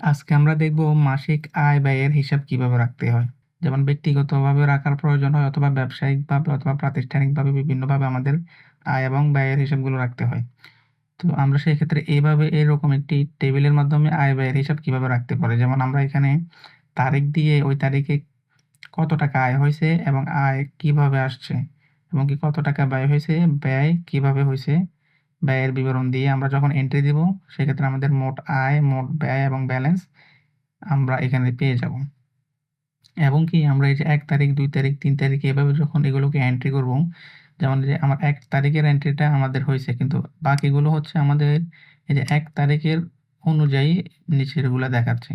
আজকে আমরা দেখব মাসিক আয় ব্যয়ের হিসাব কীভাবে রাখতে হয়। যেমন ব্যক্তিগতভাবে রাখার প্রয়োজন হয় অথবা ব্যবসায়িকভাবে অথবা প্রাতিষ্ঠানিকভাবে বিভিন্নভাবে আমাদের আয় এবং ব্যয়ের হিসাবগুলো রাখতে হয়। তো আমরা সেই ক্ষেত্রে এভাবে এরকম একটি টেবিলের মাধ্যমে আয় ব্যয়ের হিসাব কীভাবে রাখতে পারি। যেমন আমরা এখানে তারিখ দিয়ে ওই তারিখে কত টাকা আয় হয়েছে এবং আয় কীভাবে আসছে এবং কি কত টাকা ব্যয় হয়েছে, ব্যয় কীভাবে হয়েছে ব্যয়ের বিবরণ দিয়ে আমরা যখন এন্ট্রি দিব সেক্ষেত্রে আমাদের মোট আয়, মোট ব্যয় এবং ব্যালেন্স আমরা এখানে পেয়ে যাব। এবং কি আমরা এই যে এক তারিখ, দুই তারিখ, তিন তারিখ এভাবে যখন এগুলোকে এন্ট্রি করব, যেমন যে আমার এক তারিখের এন্ট্রিটা আমাদের হয়েছে কিন্তু বাকিগুলো হচ্ছে আমাদের এই যে এক তারিখের অনুযায়ী নিচেরগুলা দেখাচ্ছে।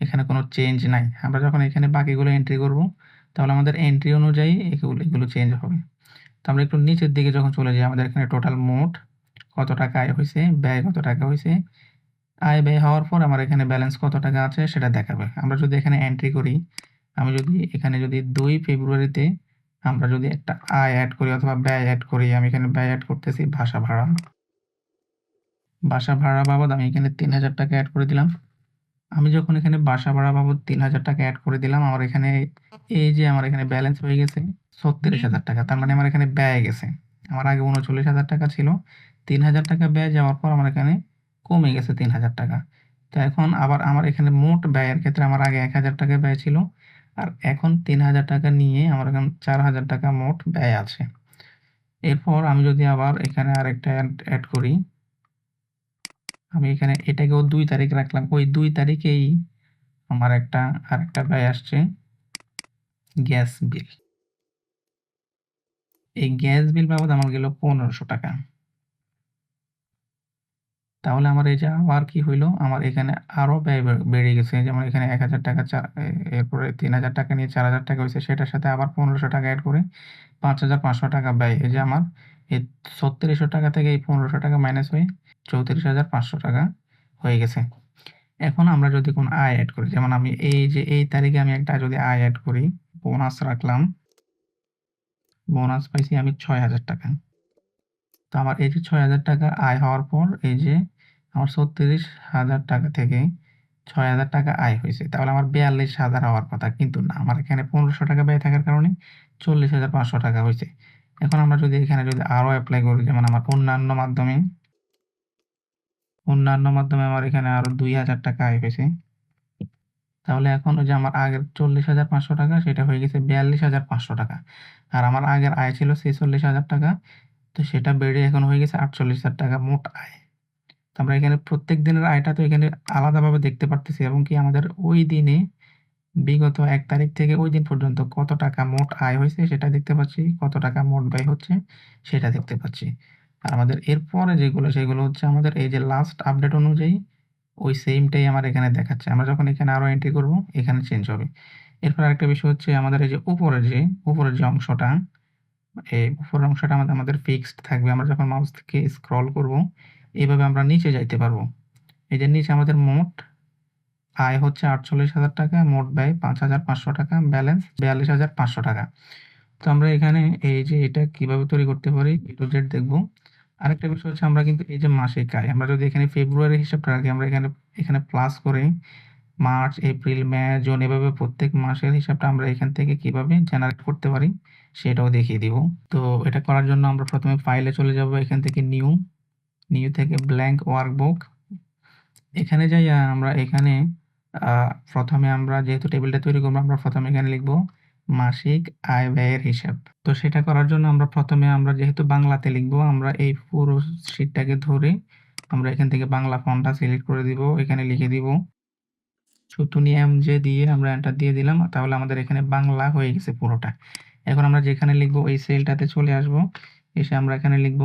এখানে কোনো চেঞ্জ নাই। আমরা যখন এখানে বাকিগুলো এন্ট্রি করব, তাহলে আমাদের এন্ট্রি অনুযায়ী এগুলো এগুলো চেঞ্জ হবে। তো আমরা একটু নিচের দিকে যখন চলে যাই আমাদের এখানে টোটাল মোট কত টাকা আয় হয়েছে ব্যয় কত টাকা হয়েছে আয় ব্যয় হওয়ার পর আমার এখানে ব্যালেন্স কত টাকা আছে সেটা দেখাবে। আমরা যদি এখানে এন্ট্রি করি, আমি যদি এখানে যদি দুই ফেব্রুয়ারিতে আমরা যদি একটা আয় এড করি অথবা ব্যয় অ্যাড করি, আমি এখানে ব্যয় অ্যাড করতেছি বাসা ভাড়া। বাসা ভাড়া বাবদ আমি এখানে ৩,০০০ টাকা এড করে দিলাম। আমি যখন এখানে বাসা ভাড়া বাবদ ৩,০০০ টাকা এড করে দিলাম, আমার এখানে এই যে আমার এখানে ব্যালেন্স হয়ে গেছে ৩৬,০০০ টাকা। তার মানে আমার এখানে ব্যয় গেছে। আমার আগে ৩৯,০০০ টাকা ছিল। ৩,০০০ টাকা ব্যয় যাওয়ার পর আমার এখানে কমে গেছে ৩,০০০ টাকা। তো এখন আবার আমার এখানে মোট ব্যয়ের ক্ষেত্রে আমার আগে ১,০০০ টাকা ব্যয় ছিল। আর এখন ৩,০০০ টাকা নিয়ে আমার এখন ৪,০০০ টাকা মোট ব্যয় আছে। এরপর আমি যদি আবার এখানে আরেকটা অ্যাড করি আমি এখানে এটাকেও দুই তারিখ রাখলাম। ওই দুই তারিখেই আমার একটা আরেকটা ব্যয় আসছে গ্যাস বিল। এই গ্যাস বিল বাবদ আমার গেল পনেরোশো টাকা। তাহলে আমার এই যে আবার কি হইল আমার এখানে আরও ব্যয় বেড়ে গেছে। যেমন এখানে ১,০০০ টাকা চা এ এরপরে ৩,০০০ টাকা নিয়ে ৪,০০০ টাকা হইছে। সেটার সাথে আবার ১৫০০ টাকা এড করে ৫,৫০০ টাকা ব্যয়। এই যে আমার এই ৩৬০০ টাকা থেকে এই ১৫০০ টাকা মাইনাস হয়ে ৩৪,৫০০ টাকা হয়ে গেছে। এখন আমরা যদি কোনো আয় এড করি, যেমন আমি এই যে এই তারিখে আমি একটা যদি আয় এড করি, বোনাস রাখলাম। বোনাস পাইছি আমি ৬,০০০ টাকা। তো আমার এই যে ৬,০০০ টাকা আয় হওয়ার পর এই যে আমার ৩৬,০০০ টাকা থেকে ৬,০০০ টাকা আয় হয়েছে তাহলে আমার ৪২,০০০ হওয়ার কথা। কিন্তু না, আমার এখানে পনেরোশো টাকা ব্যয় থাকার কারণে ৪০,৫০০ টাকা হয়েছে এখন আমরা যদি এখানে যদি আরও অ্যাপ্লাই করি, যেমন আমার অন্যান্য মাধ্যমে অন্যান্য মাধ্যমে আমার এখানে আরও দুই হাজার টাকা আয় হয়েছে তাহলে এখন ওই যে আমার আগের ৪০,৫০০ টাকা সেটা হয়ে গেছে ৪২,৫০০ টাকা। আর আমার আগের আয় ছিল ৪৬,০০০ টাকা। তো সেটা বেড়ে এখন হয়ে গেছে ৪৮,০০০ টাকা মোট আয়। আমরা এখানে প্রত্যেক দিনের আয়টা তো এখানে আলাদাভাবে দেখতে পারতেছি এবং কি আমাদের ওই দিনে বিগত এক তারিখ থেকে ওই দিন পর্যন্ত কত টাকা মোট আয় হয়েছে সেটা দেখতে পাচ্ছি, কত টাকা মোট ব্যয় হচ্ছে সেটা দেখতে পাচ্ছি। আর আমাদের এরপরে যেগুলো সেগুলো হচ্ছে আমাদের এই যে লাস্ট আপডেট অনুযায়ী ওই সেমটাই আমার এখানে দেখাচ্ছে। আমরা যখন এখানে আরও এন্ট্রি করব এখানে চেঞ্জ হবে। এরপর আরেকটা বিষয় হচ্ছে আমাদের এই যে উপরের যে উপরের যে অংশটা, এই উপরের অংশটা আমাদের আমাদের ফিক্সড থাকবে। আমরা যখন মাউস থেকে স্ক্রল করব, এভাবে আমরা নিচে যাইতে পারব। এই যে নিচে আমাদের মোট আয় হচ্ছে ৪৮,০০০ টাকা, মোট ব্যয় ৫,৫০০ টাকা, ব্যালেন্স ৪২,৫০০ টাকা। তো আমরা এখানে এই যে এটা কীভাবে তৈরি করতে পারি টু জেড দেখব। আরেকটা বিষয় হচ্ছে আমরা কিন্তু এই যে মাসিক আয়, আমরা যদি এখানে ফেব্রুয়ারির হিসাবটা রাখি, আমরা এখানে এখানে প্লাস করে মার্চ, এপ্রিল, মে, জুন এভাবে প্রত্যেক মাসের হিসাবটা আমরা এখান থেকে কীভাবে জেনারেট করতে পারি সেটাও দেখিয়ে দিব। তো এটা করার জন্য আমরা প্রথমে ফাইলে চলে যাব। এখান থেকে নিউ, নিউ থেকে ব্ল্যাংক ওয়ার্কবুক। এখানে যাইয়া আমরা এখানে প্রথমে আমরা যেহেতু টেবিলটা তৈরি করব আমরা প্রথমে এখানে লিখব মাসিক আয় ব্যয়ের হিসাব। তো সেটা করার জন্য আমরা প্রথমে আমরা যেহেতু বাংলাতে লিখব, আমরা এই পুরো শিটটাকে ধরে আমরা এখান থেকে বাংলা ফন্টটা সিলেক্ট করে দিব। এখানে লিখে দিব সুতুনি এমজে দিয়ে আমরা এন্টার দিয়ে দিলাম। তাহলে আমাদের এখানে বাংলা হয়ে গেছে পুরোটা। এখন আমরা যেখানে লিখব এই সেলটাতে চলে আসব। এসে আমরা এখানে লিখব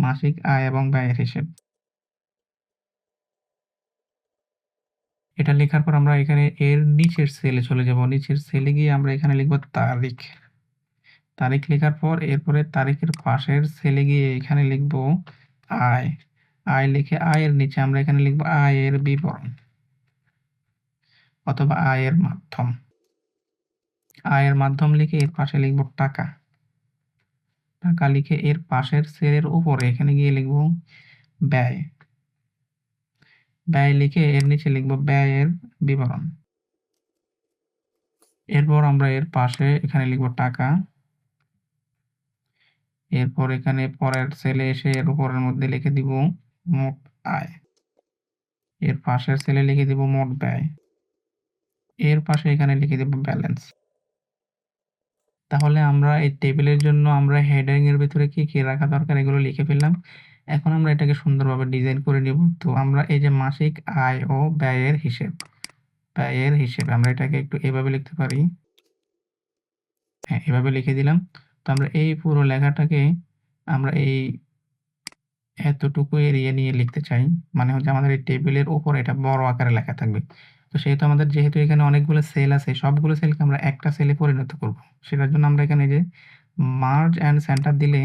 মাসিক আয় এবং ব্যয়ের হিসেব এটা লেখার পর আমরা এখানে এর নিচের সেলে চলে যাব। নিচের সেলে গিয়ে আমরা এখানে লিখব তারিখ। তারিখ লেখার পর এরপরে তারিখের পাশের সেলে গিয়ে এখানে লিখব আয়। আয় লিখে আয়ের নিচে আমরা এখানে লিখব আয়ের বিবরণ। অথবা আয়ের মাধ্যম। আয়ের মাধ্যম লিখে এর পাশে লিখব টাকা। টাকা লিখে এর পাশের সেলের উপরে এখানে গিয়ে লিখব ব্যয়। ব্যয় লিখে এর নিচে লিখব ব্যয়ের বিবরণ। এরপর আমরা এর পাশে এখানে লিখব টাকা। এরপর এখানে পরের সেলে এসে এর উপরের মধ্যে লিখে দিব মোট আয়। এর পাশের সেলে লিখে দিব মোট ব্যয়। এর পাশে এখানে লিখে দিব ব্যালেন্স। তাহলে আমরা এই টেবিলের জন্য আমরা হেডিং এর ভিতরে কি কি রাখা দরকার এগুলো লিখে ফেললাম। এখন আমরা এটাকে সুন্দরভাবে ডিজাইন করে নিব। তো আমরা এই যে মাসিক আয় ও ব্যয়ের হিসেব ব্যয়ের হিসেব, আমরা এটাকে একটু এভাবে লিখতে পারি। হ্যাঁ এভাবে লিখে দিলাম। তো আমরা এই পুরো লেখাটাকে আমরা এই এতটুকু এরিয়া নিয়ে লিখতে চাই। মানে হচ্ছে আমাদের এই টেবিলের উপর এটা বড় আকারে লেখা থাকবে। তো সেহেতু আমাদের যেহেতু এখানে অনেকগুলো সেল আছে, সবগুলো সেলকে আমরা একটা সেলে পরিণত করব। সেটার জন্য আমরা এখানে যে মার্জ অ্যান্ড সেন্টার দিলে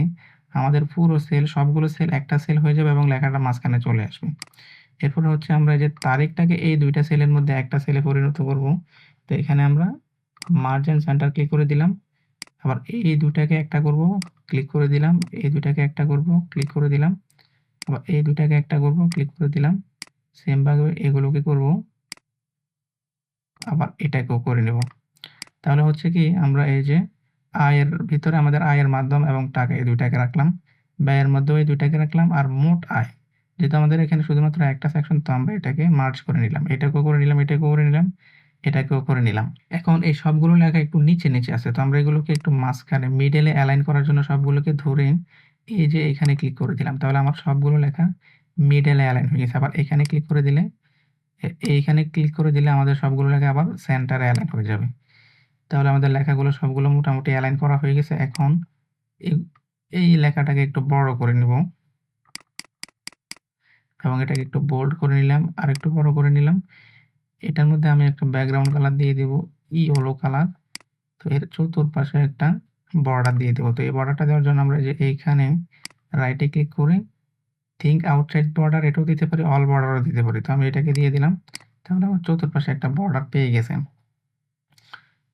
আমাদের পুরো সেল সবগুলো সেল একটা সেল হয়ে যাবে এবং লেখাটা মাঝখানে চলে আসবে। এরপরে হচ্ছে আমরা যে তারিখটাকে এই দুইটা সেলের মধ্যে একটা সেলে পরিণত করব। তো এখানে আমরা মার্জ অ্যান্ড সেন্টার ক্লিক করে দিলাম। আবার এই দুটাকে একটা করব ক্লিক করে দিলাম। এই দুটাকে একটা করব ক্লিক করে দিলাম। আবার এই দুটাকে একটা করব ক্লিক করে দিলাম। সেম ভাবে এগুলোকে করব। আবার এটাকেও করে নেব। তাহলে হচ্ছে কি, আমরা এই যে আয়ের ভিতরে আমাদের আয়ের মাধ্যম এবং টাকা এই দুইটাকে রাখলাম। ব্যয়ের মাধ্যমে এই দুইটাকে রাখলাম আর মোট আয় যেহেতু আমাদের এখানে শুধুমাত্র একটা সেকশন তো আমরা এটাকে মার্চ করে নিলাম। এটাকেও করে নিলাম, এটাকেও করে নিলাম, এটাকেও করে নিলাম। এখন এই সবগুলো লেখা একটু নিচে নিচে আছে, তো আমরা এগুলোকে একটু মাঝখানে মিডেলে অ্যালাইন করার জন্য সবগুলোকে ধরে এই যে এখানে ক্লিক করে দিলাম। তাহলে আমার সবগুলো লেখা মিডেলে অ্যালাইন হয়ে গেছে। আবার এখানে ক্লিক করে দিলে এইখানে ক্লিক করে দিলে আমাদের সবগুলো লেখা আবার সেন্টারে অ্যালাইন হয়ে যাবে। তাহলে আমাদের লেখাগুলো সবগুলো মোটামুটি অ্যালাইন করা হয়ে গেছে। এখন এই লেখাটাকে একটু বড় করে নিব। এবং এটাকে একটু বোল্ড করে নিলাম, আর একটু বড় করে নিলাম। এটার মধ্যে আমি একটা ব্যাকগ্রাউন্ড কালার দিয়ে দেব ই হলো কালার তো এর চতুর্পাশে একটা বর্ডার দিয়ে দেবো। তো এই বর্ডারটা দেওয়ার জন্য আমরা যে এইখানে রাইটে ক্লিক করে থিঙ্ক আউটসাইড বর্ডার এটাও দিতে পারি অল বর্ডারও দিতে পারি। তো আমি এটাকে দিয়ে দিলাম। তাহলে আমার চতুর্পাশে একটা বর্ডার পেয়ে গেছে।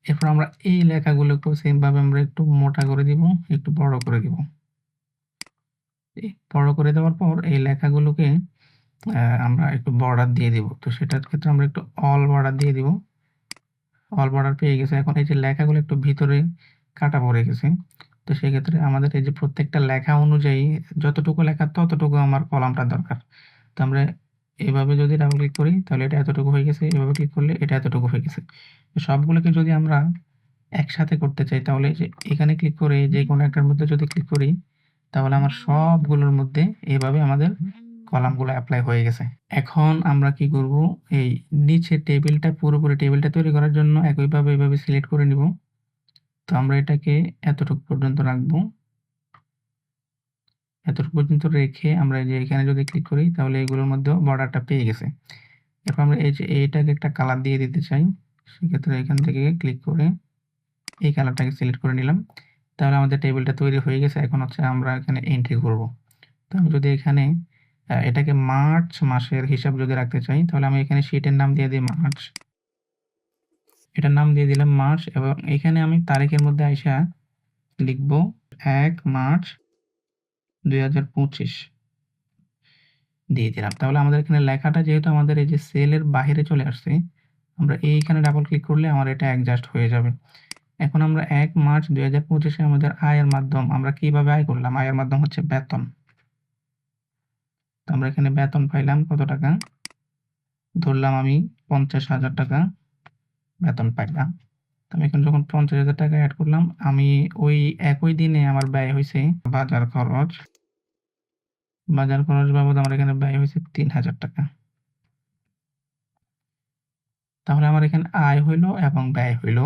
এরপর আমরা এই লেখাগুলোকেও সেমভাবে আমরা একটু মোটা করে দিব, একটু বড় করে দিব। বড় করে দেওয়ার পর এই লেখাগুলোকে আমরা একটু বর্ডার দিয়ে দিব। তো সেটার ক্ষেত্রে আমরা একটু অল বর্ডার দিয়ে দিব। অল বর্ডার পেয়ে গেছে। এখন এই যে লেখাগুলো একটু ভিতরে কাটা পড়ে গেছে। তো সেক্ষেত্রে আমাদের এই যে প্রত্যেকটা লেখা অনুযায়ী যতটুকু লেখা ততটুকু আমার কলামটা দরকার। তো আমরা এভাবে যদি ডাবল ক্লিক করি, তাহলে এটা এতটুকু হয়ে গেছে। এভাবে ক্লিক করলে এটা এতটুকু হয়ে গেছে। তো সবগুলোকে যদি আমরা একসাথে করতে চাই, তাহলে যে এখানে ক্লিক করে যে কোনো একটার মধ্যে যদি ক্লিক করি, তাহলে আমার সবগুলোর মধ্যে এভাবে আমাদের কলামগুলো অ্যাপ্লাই হয়ে গেছে। এখন আমরা কি করব? এই নিচে টেবিলটা পুরোপুরি টেবিলটা তৈরি করার জন্য একইভাবে এভাবে সিলেক্ট করে নিব। তো আমরা এটাকে এতটুকু পর্যন্ত রাখব। এতটুকু পর্যন্ত রেখে আমরা যে এখানে যদি ক্লিক করি, তাহলে এগুলোর মধ্যেও বর্ডারটা পেয়ে গেছে। এরপর আমরা এই যে, এইটাকে একটা কালার দিয়ে দিতে চাই, সেক্ষেত্রে এখান থেকে ক্লিক করে এই কালারটাকে সিলেক্ট করে নিলাম। তাহলে আমাদের টেবিলটা তৈরি হয়ে গেছে। এখন হচ্ছে আমরা এখানে এন্ট্রি করব। তো আমি যদি এখানে এটাকে মার্চ মাসের হিসাব যদি রাখতে চাই, তাহলে আমি এখানে শিটের নাম দিয়ে দিই মার্চ এটার নাম দিয়ে দিলাম মার্চ এবং এখানে আমি তারিখের মধ্যে আইসা লিখব এক মার্চ দুই হাজার পঁচিশ। দিয়ে দিলাম। তাহলে আমাদের এখানে লেখাটা যেহেতু আমাদের এই যে সেলের বাহিরে চলে আসছে, আমরা এইখানে ডাবল ক্লিক করলে আমার এটা অ্যাডজাস্ট হয়ে যাবে। এখন আমরা এক মার্চ দুই হাজার পঁচিশে আমাদের আয়ের মাধ্যম, আমরা কীভাবে আয় করলাম? আয়ের মাধ্যম হচ্ছে বেতন। আমরা এখানে বেতন পাইলাম কত টাকা? ধরলাম আমি পঞ্চাশ হাজার টাকা। বেতন পাইলাম আমি এখন যখন পঞ্চাশ হাজার টাকা অ্যাড করলাম, আমি ওই একই দিনে আমার ব্যয় হয়েছে বাজার খরচ। বাজার খরচ বাবদ আমার এখানে ব্যয় হয়েছে তিন হাজার টাকা। তাহলে আমার এখানে আয় হইল এবং ব্যয় হইল।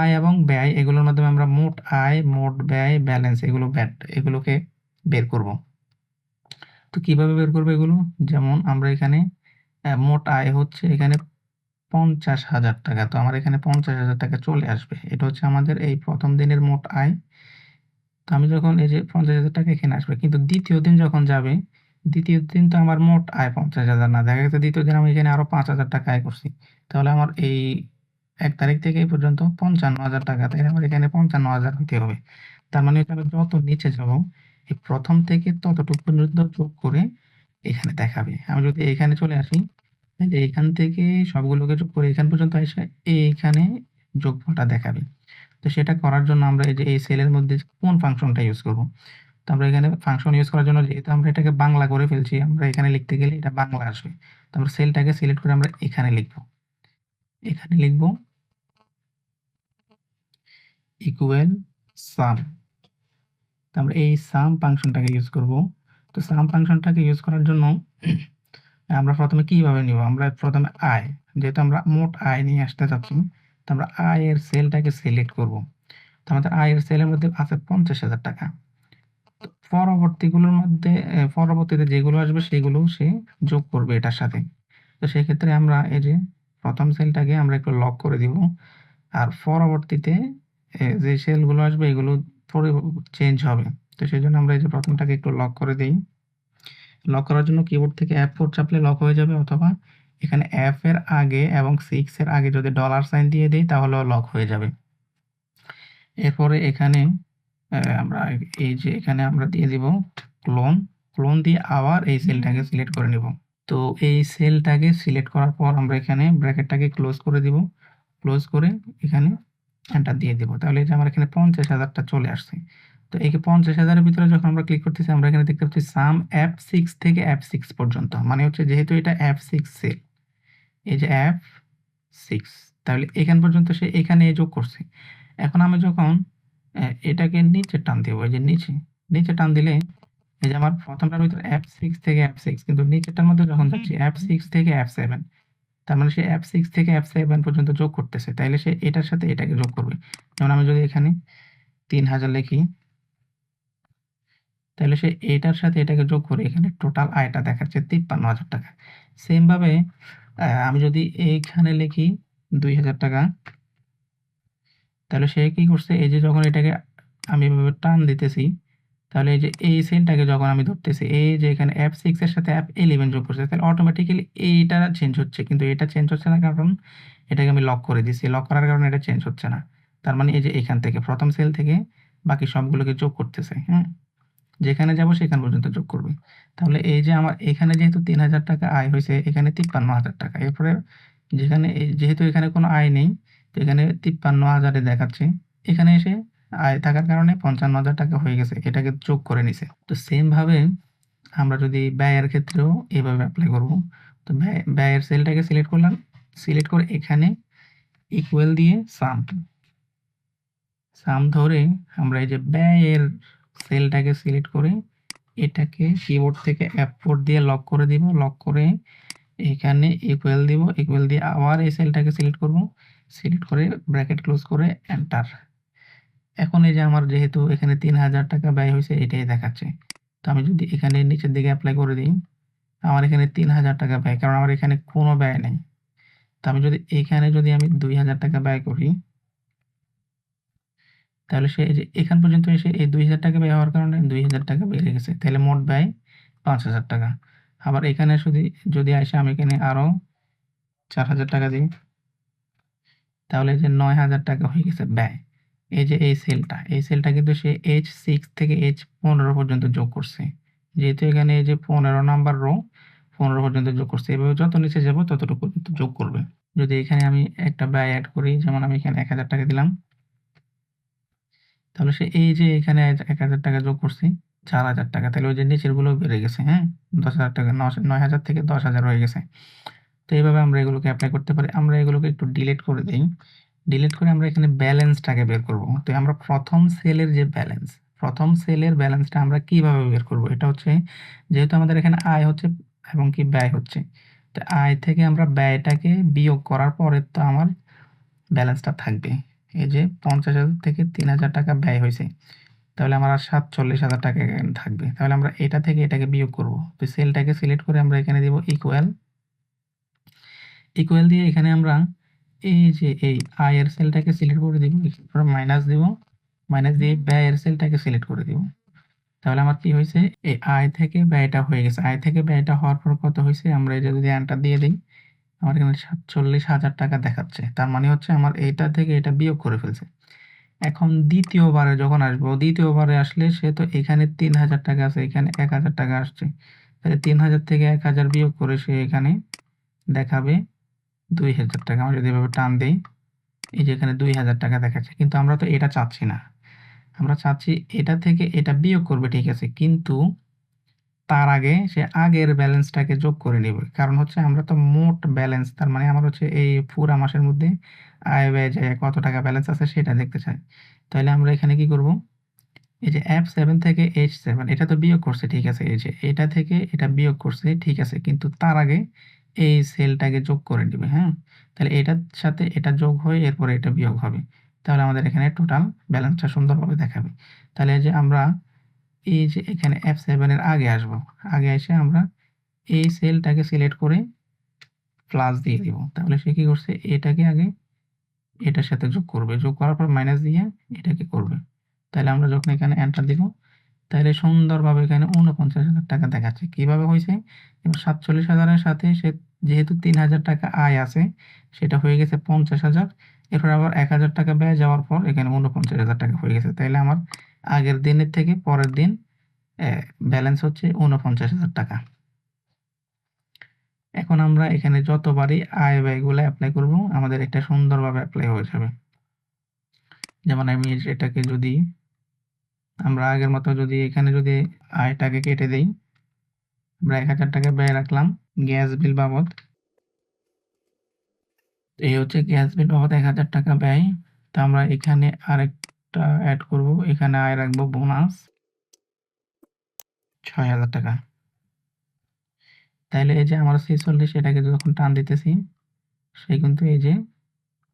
আয় এবং ব্যয়, এগুলোর মাধ্যমে আমরা মোট আয়, মোট ব্যয় ব্যালেন্স এগুলো ব্যাট, এগুলোকে বের করব। তো কীভাবে বের করব এগুলো? যেমন আমরা এখানে মোট আয় হচ্ছে এখানে পঞ্চাশ হাজার টাকা। তো আমার এখানে পঞ্চাশ হাজার টাকা চলে আসবে। এটা হচ্ছে আমাদের এই প্রথম দিনের মোট আয়। তো আমি যখন এই যে পঞ্চাশ হাজার টাকা এখানে আসবে, কিন্তু দ্বিতীয় দিন যখন যাবে, দ্বিতীয় দিন তো আমার মোট আয় পঞ্চাশ হাজার না। দেখা গেছে দ্বিতীয় দিন আমি এখানে আরও পাঁচ হাজার টাকা আয় করছি। তাহলে আমার এই এক তারিখ থেকে এই পর্যন্ত পঞ্চান্ন হাজার টাকা। তাই আমার এখানে পঞ্চান্ন হাজার হতে হবে। তার মানে আমি যত নিচে যাব প্রথম থেকে ততটুকু পর্যন্ত যোগ করে এখানে দেখাবে। আমি যদি এখানে চলে আসি তাহলে এখান থেকে সবগুলোকে যোগ করে এখান পর্যন্ত এসে এইখানে যোগফলটা দেখাবে। তো সেটা করার জন্য আমরা এই যে, এই সেলের মধ্যে কোন ফাংশনটা ইউজ করব? তো আমরা এখানে ফাংশন ইউজ করার জন্য যেহেতু আমরা এটাকে বাংলা করে ফেলছি, আমরা এখানে লিখতে গেলে এটা বাংলা আসবে। তো আমরা সেলটাকে সিলেক্ট করে আমরা এখানে লিখব। এখানে লিখব ইকুয়াল সাম তো আমরা এই সাম ফাংশনটাকে ইউজ করব। তো সাম ফাংশনটাকে ইউজ করার জন্য আমরা প্রথমে কীভাবে নিব? আমরা প্রথমে আয় যেহেতু আমরা মোট আয় নিয়ে আসতে চাচ্ছি তো আমরা আয়ের সেলটাকে সিলেক্ট করব। তো আমাদের আয়ের সেলের মধ্যে আছে পঞ্চাশ হাজার টাকা। পরবর্তীগুলোর মধ্যে পরবর্তীতে যেগুলো আসবে সেগুলো সে যোগ করবে এটার সাথে। তো সেক্ষেত্রে আমরা এই যে প্রথম সেলটাকে আমরা একটু লক করে দিব। আর পরবর্তীতে যে সেলগুলো আসবে এগুলো চেঞ্জ হবে। তো সেই জন্য আমরা এই যে প্রথমটাকে একটু লক করে দিই। লক করার জন্য কিবোর্ড থেকে এফ ফোর চাপলে লক হয়ে যাবে অথবা এখানে এফ এর আগে এবং সিক্স এর আগে যদি ডলার সাইন দিয়ে দিই তাহলেও লক হয়ে যাবে। এরপরে এখানে আমরা এই যে এখানে আমরা দিয়ে দিব ক্লোন ক্লোন দিয়ে আবার এই সেলটাকে সিলেক্ট করে নিব। তো এই সেলটাকে সিলেক্ট করার পর আমরা এখানে ব্র্যাকেটটাকে ক্লোজ করে দিব। ক্লোজ করে এখানে এন্টার দিয়ে দিব। তাহলে যে আমার এখানে পঞ্চাশ হাজারটা চলে আসছে। তো এই পঞ্চাশ হাজারের ভিতরে যখন আমরা ক্লিক করতেছি আমরা এখানে দেখতে পাচ্ছি সাম অ্যাপ সিক্স থেকে অ্যাপ সিক্স পর্যন্ত। মানে হচ্ছে যেহেতু এটা অ্যাপ সিক্স সেল এই যে অ্যাপ সিক্স তাহলে এখান পর্যন্ত সে এখানে যোগ করছে। এখন আমি যখন এটাকে নিচে টান দিব এই যে নিচে নিচে টান দিলে এই যে আমার প্রথমটার ভিতরে অ্যাপ সিক্স থেকে অ্যাপ সিক্স কিন্তু নিচেরটার মধ্যে যখন যাচ্ছি অ্যাপ সিক্স থেকে অ্যাপ সেভেন তার মানে সে অ্যাপ সিক্স থেকে অ্যাপ সেভেন পর্যন্ত যোগ করতেছে। তাইলে সে এটার সাথে এটাকে যোগ করবে। যেমন আমি যদি এখানে তিন হাজার লিখি তাহলে সে এটার সাথে এটাকে যোগ করে এখানে টোটাল আয়টা দেখাচ্ছে তিপ্পান্ন হাজার টাকা। সেমভাবে আমি যদি এইখানে লিখি দুই হাজার টাকা তাহলে সে কি করছে? এই যে যখন এটাকে আমি এভাবে টান দিতেছি তাহলে এই যে এই সেলটাকে যখন আমি ধরতেছি, এই যে এখানে অ্যাপ সিক্স এর সাথে অ্যাপ ইলেভেন যোগ করছে তাহলে অটোমেটিক্যালি এইটা চেঞ্জ হচ্ছে। কিন্তু এটা চেঞ্জ হচ্ছে না কারণ এটাকে আমি লক করে দিছি। লক করার কারণে এটা চেঞ্জ হচ্ছে না। তার মানে এই যে এখান থেকে, প্রথম সেল থেকে বাকি সবগুলোকে যোগ করতেছে হ্যাঁ? যেখানে যাব সেখান পর্যন্ত যোগ করবে। তাহলে এই যে আমার, এখানে যেহেতু তিন হাজার টাকা আয় হয়েছে, এখানে তিপ্পান্ন হাজার টাকা। এরপরে যেখানে যেহেতু এখানে কোনো আয় নেই, তো এখানে তিপ্পান্ন হাজারে দেখাচ্ছে। এখানে এসে আয় থাকার কারণে পঞ্চান্ন হাজার টাকা হয়ে গেছে, এটাকে যোগ করে নিছে। তো সেমভাবে আমরা যদি ব্যয়ের ক্ষেত্রেও এইভাবে অ্যাপ্লাই করব, তো ব্যয়, ব্যয়ের সেলটাকে সিলেক্ট করলাম। সিলেক্ট করে এখানে ইকুয়াল দিয়ে সাম সাম ধরে আমরা এই যে ব্যয়ের সেলটাকে সিলেক্ট করে এটাকে কিবোর্ড থেকে F4 দিয়ে লক করে দিব। লক করে এখানে ইকুয়াল দিব। ইকুয়াল দিয়ে আবার এই সেলটাকে সিলেক্ট করব। সিলেক্ট করে ব্র্যাকেট ক্লোজ করে এন্টার এখন এই যে আমার যেহেতু এখানে তিন হাজার টাকা ব্যয় হয়েছে, এটাই দেখাচ্ছে। তো আমি যদি এখানে নিচের দিকে অ্যাপ্লাই করে দিই, আমার এখানে তিন হাজার টাকা ব্যয়, কারণ আমার এখানে কোনো ব্যয় নেই। তো আমি যদি এখানে যদি আমি দুই হাজার টাকা ব্যয় করি তাহলে সে যে এখান পর্যন্ত এসে এই দুই হাজার টাকা ব্যয় হওয়ার কারণে দুই হাজার টাকা বেড়ে গেছে। তাহলে মোট ব্যয় পাঁচ হাজার টাকা। আবার এখানে যদি যদি আসে আমি এখানে আরও চার হাজার টাকা দিই, তাহলে যে নয় হাজার টাকা হয়ে গেছে ব্যয়। এই যে এই সেলটা এই সেলটা কিন্তু সে এইচ সিক্স থেকে এইচ পনেরো পর্যন্ত যোগ করছে। যেহেতু এখানে এই যে পনেরো নাম্বার রো পনেরো পর্যন্ত যোগ করছে। এভাবে যত নিচে যাব ততটুকু যোগ করবে। যদি এখানে আমি একটা ব্যয় অ্যাড করি, যেমন আমি এখানে এক হাজার টাকা দিলাম তাহলে সে এই যে এখানে এক হাজার টাকা যোগ করছি, চার হাজার টাকা, তাহলে ওই যে নিচেরগুলো বেড়ে গেছে হ্যাঁ? দশ হাজার টাকা নয় হাজার থেকে দশ হাজার হয়ে গেছে। তো এইভাবে আমরা এগুলোকে অ্যাপ্লাই করতে পারি। আমরা এগুলোকে একটু ডিলিট করে দিই। ডিলিট করে আমরা এখানে ব্যালেন্সটাকে বের করব। তো আমরা প্রথম সেলের যে ব্যালেন্স প্রথম সেলের ব্যালেন্সটা আমরা কীভাবে বের করব? এটা হচ্ছে, যেহেতু আমাদের এখানে আয় হচ্ছে এবং কি ব্যয় হচ্ছে, তো আয় থেকে আমরা ব্যয়টাকে বিয়োগ করার পরে তো আমার ব্যালেন্সটা থাকবে। এই যে পঞ্চাশ হাজার থেকে তিন হাজার টাকা ব্যয় হয়েছে, তাহলে আমার আর সাতচল্লিশ হাজার টাকা থাকবে। তাহলে আমরা এটা থেকে এটাকে বিয়োগ করব। তো সেলটাকে সিলেক্ট করে আমরা এখানে দিব ইকুয়াল ইকুয়াল দিয়ে এখানে আমরা এই যে এই আয়ের সেলটাকে সিলেক্ট করে দিব মাইনাস দিব। মাইনাস দিয়ে ব্যয়ের সেলটাকে সিলেক্ট করে দিব। তাহলে আমার কি হয়েছে? এই আয় থেকে ব্যয়টা হয়ে গেছে। আয় থেকে ব্যয়টা হওয়ার পর কত হয়েছে? আমরা যে যদি এন্টার দিয়ে দিই আমার এখানে সাতচল্লিশ হাজার টাকা দেখাচ্ছে। তার মানে হচ্ছে আমার এইটা থেকে এটা বিয়োগ করে ফেলছে। এখন দ্বিতীয়বারে যখন আসব, দ্বিতীয়বারে আসলে সে তো এখানে তিন হাজার টাকা আছে, এখানে এক হাজার টাকা আসছে। তাহলে তিন হাজার থেকে এক হাজার বিয়োগ করে সে এখানে দেখাবে দুই হাজার টাকা। আমরা যদি এভাবে টান দিই, এই যে এখানে দুই হাজার টাকা দেখাচ্ছে, কিন্তু আমরা তো এটা চাচ্ছি না। আমরা চাচ্ছি এটা থেকে এটা বিয়োগ করবে, ঠিক আছে। কিন্তু তার আগে সে আগের ব্যালেন্সটাকে যোগ করে নেবে। কারণ হচ্ছে আমরা তো মোট ব্যালেন্স, তার মানে আমার হচ্ছে এই পুরা মাসের মধ্যে আয় ব্যয় যায় কত টাকা ব্যালেন্স আছে সেটা দেখতে চাই। তাহলে আমরা এখানে কি করব? এই যে এফ সেভেন থেকে এইচ সেভেন এটা তো বিয়োগ করছে, ঠিক আছে? এই যে এটা থেকে এটা বিয়োগ করছে, ঠিক আছে? কিন্তু তার আগে এই সেলটাকে যোগ করে নেবে হ্যাঁ? তাহলে এটার সাথে এটা যোগ হয়ে এরপরে এটা বিয়োগ হবে। তাহলে আমাদের এখানে টোটাল ব্যালেন্সটা সুন্দরভাবে দেখাবে। তাহলে যে আমরা এই যে এখানে এফ সেভেনের আগে আসব। আগে এসে আমরা এই সেলটাকে সিলেক্ট করে প্লাস দিয়ে দিব। তাহলে সে কি করছে? এটাকে আগে এটার সাথে যোগ করবে। যোগ করার পর মাইনাস দিয়ে এটাকে করবে। তাহলে আমরা যখন এখানে এন্টার দিব, তাহলে সুন্দরভাবে এখানে উনপঞ্চাশ হাজার টাকা দেখাচ্ছে। কীভাবে হয়েছে? সাতচল্লিশ হাজারের সাথে সে যেহেতু তিন হাজার টাকা আয় আছে, সেটা হয়ে গেছে পঞ্চাশ হাজার। এরপর আবার এক হাজার টাকা ব্যয় যাওয়ার পর এখানে উনপঞ্চাশ হাজার টাকা হয়ে গেছে। তাইলে আমার আগের দিনের থেকে পরের দিন ব্যালেন্স হচ্ছে উনপঞ্চাশ হাজার টাকা। এখন আমরা এখানে যতবারই আয় ব্যয়গুলো অ্যাপ্লাই করব, আমাদের এটা সুন্দরভাবে অ্যাপ্লাই হয়ে যাবে। যেমন আমি এটাকে যদি, আমরা আগের মতো যদি এখানে যদি আয়টাকে কেটে দেই, আমরা এক হাজার টাকা ব্যয় রাখলাম গ্যাস বিল বাবদ। এই হচ্ছে গ্যাস বিল বাবদ এক হাজার টাকা ব্যয়। তো আমরা এখানে আরেকটা অ্যাড করব। এখানে আয় রাখব বোনাস ছয় হাজার টাকা। তাইলে এই যে আমার ছেচল্লিশ এটাকে যখন টান দিতেছি সে কিন্তু এই যে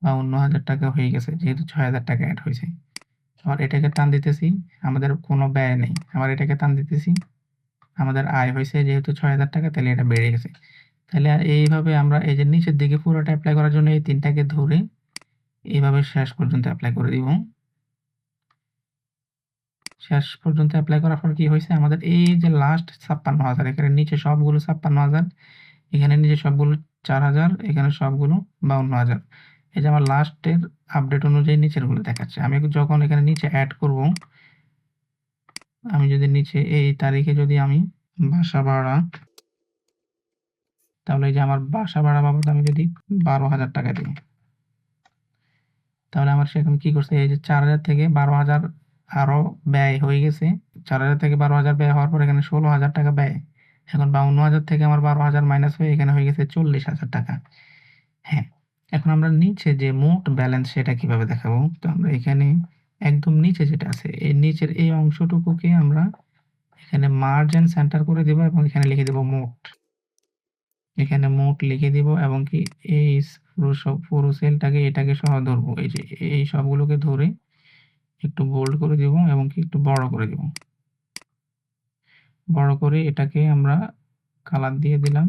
বাউন্ন হাজার টাকা হয়ে গেছে, যেহেতু ছয় হাজার টাকা অ্যাড হয়েছে। আবার এটাকে টান দিতেছি, আমাদের কোনো ব্যয় নেই। আবার এটাকে টান দিতেছি, আমাদের আয় হয়েছে যেহেতু ছয় হাজার টাকা তাহলে এটা বেড়ে গেছে। তাহলে এইভাবে আমরা এই যে নিচের দিকে পুরোটা অ্যাপ্লাই করার জন্য এই তিনটাকে ধরে এইভাবে শেষ পর্যন্ত অ্যাপ্লাই করে দিব। শেষ পর্যন্ত অ্যাপ্লাই করার পর কি হয়েছে? আমাদের এই যে লাস্ট ছাপ্পান্ন হাজার, এখানে নিচে সবগুলো ছাপ্পান্ন হাজার, এখানে নিচে সবগুলো চার হাজার, এখানে সবগুলো বাউন্ন হাজার। এই যে আমার লাস্টের আপডেট অনুযায়ী নিচেরগুলো দেখাচ্ছে। আমি যখন এখানে নিচে অ্যাড করব, আমি যদি নিচে এই তারিখে যদি আমি বাসা ভাড়া, তাহলে এই যে আমার বাসা ভাড়া বাবদ আমি যদি বারো হাজার টাকা দিই, তাহলে আমার সেখানে কি করছে? এই যে চার হাজার থেকে বারো হাজার আরও ব্যয় হয়ে গেছে। চার হাজার থেকে বারো হাজার ব্যয় হওয়ার পর এখানে ষোলো হাজার টাকা ব্যয়। এখন বাউন্ন হাজার থেকে আমার বারো হাজার মাইনাস হয়ে এখানে হয়ে গেছে চল্লিশ হাজার টাকা। হ্যাঁ এখন আমরা নিচে যে মোট ব্যালেন্স সেটা কীভাবে দেখাবো? তো আমরা এখানে একদম নিচে যেটা আছে, এই নিচের এই অংশটুকুকে আমরা এখানে মার্জিন সেন্টার করে দেব এবং এখানে লিখে দেব মোট। এখানে মোট লিখে দিব এবং কি এই পুরো সেলটাকে এটাকে সহ ধরবো। এই যে এই সবগুলোকে ধরে একটু বোল্ড করে দিব এবং কি একটু বড় করে দিব। বড় করে এটাকে আমরা কালার দিয়ে দিলাম।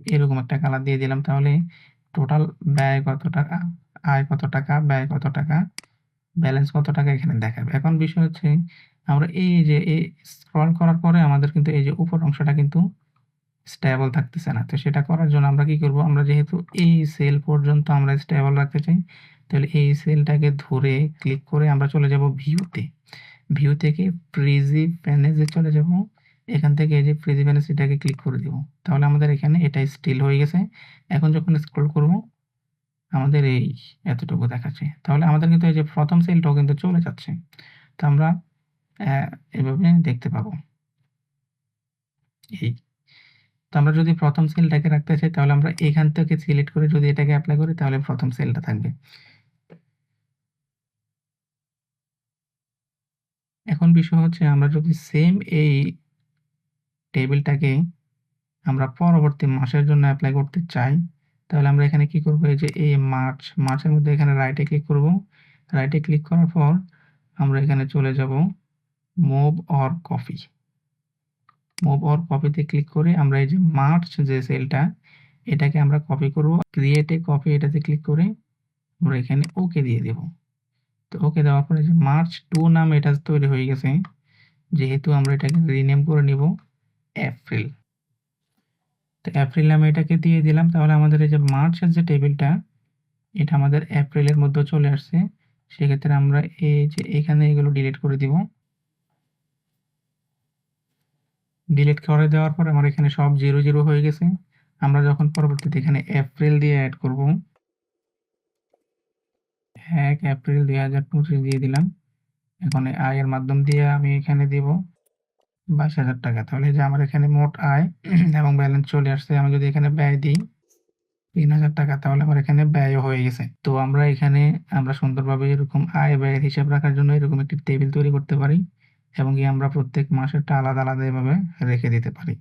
এরকম একটা কালার দিয়ে দিলাম তাহলে টোটাল ব্যয় কত টাকা, আয় কত টাকা, ব্যয় কত টাকা ব্যালেন্স কত টাকা এখানে দেখাবে। এখন বিষয় হচ্ছে আমরা এই যে, এই স্ক্রল করার পরে আমাদের কিন্তু এই যে উপর অংশটা কিন্তু স্টেবল থাকতেছে না। তো সেটা করার জন্য আমরা কি করব? আমরা যেহেতু এই সেল পর্যন্ত আমরা স্টেবল রাখতে চাই, তাহলে এই সেলটাকে ধরে ক্লিক করে আমরা চলে যাব ভিউতে ভিউ থেকে প্রিজি প্যানেজে চলে যাব, এখান থেকে এই যে প্রিজি প্যানেজ এটাকে ক্লিক করে দিব। তাহলে আমাদের এখানে এটা স্টিল হয়ে গেছে। এখন যখন স্ক্রল করব, আমাদের এই এতটুকু দেখাচ্ছে। তাহলে আমাদের কিন্তু এই যে প্রথম সেলটাও কিন্তু চলে যাচ্ছে। তো আমরা এভাবে দেখতে পাবো। এই। তো আমরা যদি প্রথম সেলটাকে রাখতে চাই, তাহলে আমরা এখান থেকে সিলেক্ট করে যদি এটাকে অ্যাপ্লাই করি, তাহলে প্রথম সেলটা থাকবে। এখন বিষয় হচ্ছে আমরা যদি সেম এই টেবিলটাকে আমরা পরবর্তী মাসের জন্য অ্যাপ্লাই করতে চাই, তাহলে আমরা এখানে কি করব? এই যে এই মার্চ, মার্চের মধ্যে এখানে রাইটে ক্লিক করব। রাইটে ক্লিক করার পর আমরা এখানে চলে যাব move or copy move or কপিতে ক্লিক করে আমরা এই যে মার্চ যে সেলটা এটাকে আমরা কপি করব। ক্রিয়েটে কপি এটাতে ক্লিক করে আমরা এখানে ওকে দিয়ে দেব। তো ওকে দেওয়ার পরে যে মার্চ টু নাম এটা তৈরি হয়ে গেছে, যেহেতু আমরা এটাকে রিনেম করে নিব এপ্রিল তো এপ্রিল নামে এটাকে দিয়ে দিলাম, তাহলে আমাদের এই যে মার্চের যে টেবিলটা এটা আমাদের এপ্রিলের মধ্যে চলে আসছে। সেক্ষেত্রে আমরা এই যে এখানে এগুলো ডিলিট করে দিব। ডিলিট করে দেওয়ার পর আমার এখানে সব জিরো জিরো হয়ে গেছে। আমরা যখন পরবর্তীতে এখানে এপ্রিল দিয়ে অ্যাড করব, এক এপ্রিল দুই হাজার পঁচিশ দিয়ে দিলাম। এখন আয়ের মাধ্যম দিয়ে আমি এখানে দিব বাইশ হাজার টাকা। তাহলে যে আমার এখানে মোট আয় এবং ব্যালেন্স চলে আসছে, আমি যদি এখানে ব্যয় দিই তিন হাজার টাকা, তাহলে আমার এখানে ব্যয়ও হয়ে গেছে। তো আমরা এখানে, আমরা সুন্দরভাবে এরকম আয় ব্যয়ের হিসাব রাখার জন্য এরকম একটি টেবিল তৈরি করতে পারি। এবং কি আমরা প্রত্যেক মাসেরটা আলাদা আলাদা এভাবে রেখে দিতে পারি।